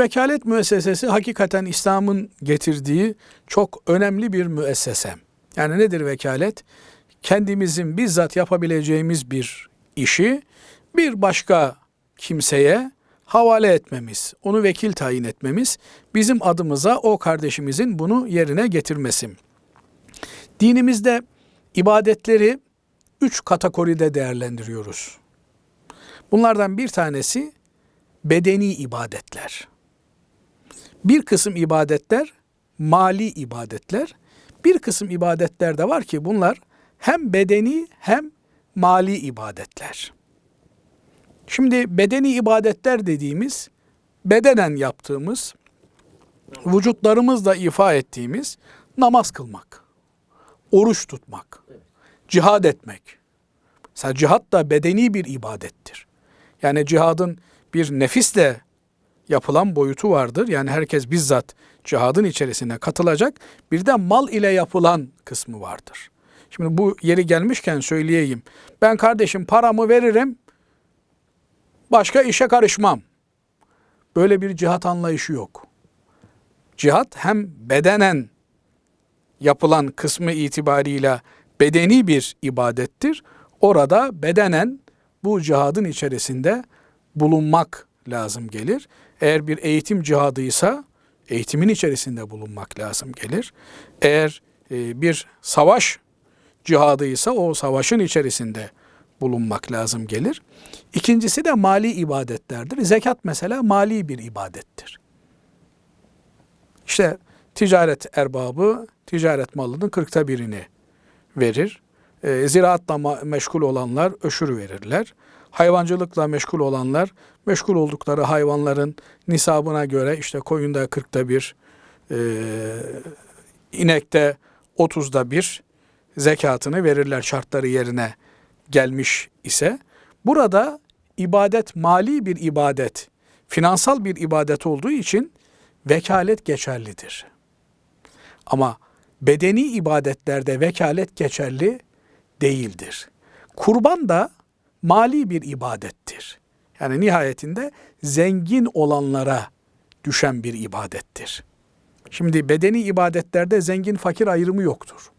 Vekalet müessesesi hakikaten İslam'ın getirdiği çok önemli bir müessese. Yani nedir vekalet? Kendimizin bizzat yapabileceğimiz bir işi bir başka kimseye havale etmemiz, onu vekil tayin etmemiz, bizim adımıza o kardeşimizin bunu yerine getirmesi. Dinimizde ibadetleri üç kategoride değerlendiriyoruz. Bunlardan bir tanesi bedeni ibadetler. Bir kısım ibadetler mali ibadetler. Bir kısım ibadetler de var ki bunlar hem bedeni hem mali ibadetler. Şimdi bedeni ibadetler dediğimiz bedenen yaptığımız, vücutlarımızla ifa ettiğimiz namaz kılmak, oruç tutmak, cihad etmek. Mesela cihat da bedeni bir ibadettir. Yani cihadın bir nefisle yapılan boyutu vardır. Yani herkes bizzat cihadın içerisine katılacak. Bir de mal ile yapılan kısmı vardır. Şimdi bu yeri gelmişken söyleyeyim. Ben kardeşim paramı veririm, başka işe karışmam. Böyle bir cihat anlayışı yok. Cihat hem bedenen yapılan kısmı itibariyle bedeni bir ibadettir. Orada bedenen bu cihadın içerisinde bulunmak lazım gelir. Eğer bir eğitim cihadıysa eğitimin içerisinde bulunmak lazım gelir. Eğer e, bir savaş cihadıysa o savaşın içerisinde bulunmak lazım gelir. İkincisi de mali ibadetlerdir. Zekat mesela mali bir ibadettir. İşte ticaret erbabı ticaret malının kırkta birini verir. E, ziraatla meşgul olanlar öşür verirler. Hayvancılıkla meşgul olanlar meşgul oldukları hayvanların nisabına göre işte koyunda kırkta bir, e, inekte otuzda bir zekatını verirler şartları yerine gelmiş ise. Burada ibadet mali bir ibadet, finansal bir ibadet olduğu için vekalet geçerlidir. Ama bedeni ibadetlerde vekalet geçerli değildir. Kurban da mali bir ibadettir. Yani nihayetinde zengin olanlara düşen bir ibadettir. Şimdi bedeni ibadetlerde zengin fakir ayrımı yoktur.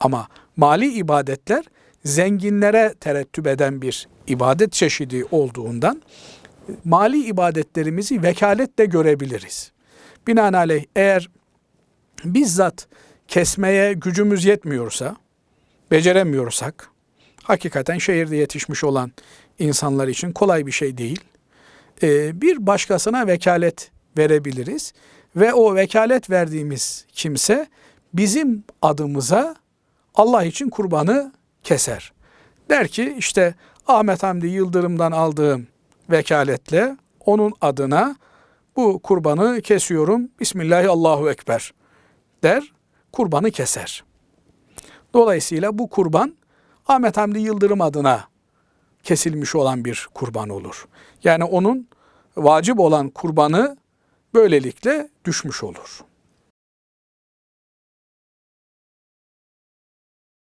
Ama mali ibadetler zenginlere terettüp eden bir ibadet çeşidi olduğundan mali ibadetlerimizi vekaletle görebiliriz. Binaenaleyh eğer bizzat kesmeye gücümüz yetmiyorsa, beceremiyorsak, hakikaten şehirde yetişmiş olan insanlar için kolay bir şey değil. Ee, bir başkasına vekalet verebiliriz ve o vekalet verdiğimiz kimse bizim adımıza Allah için kurbanı keser. Der ki işte Ahmet Hamdi Yıldırım'dan aldığım vekaletle onun adına bu kurbanı kesiyorum. Bismillahi Allahu Ekber der, kurbanı keser. Dolayısıyla bu kurban Ahmet Hamdi Yıldırım adına kesilmiş olan bir kurban olur. Yani onun vacip olan kurbanı böylelikle düşmüş olur.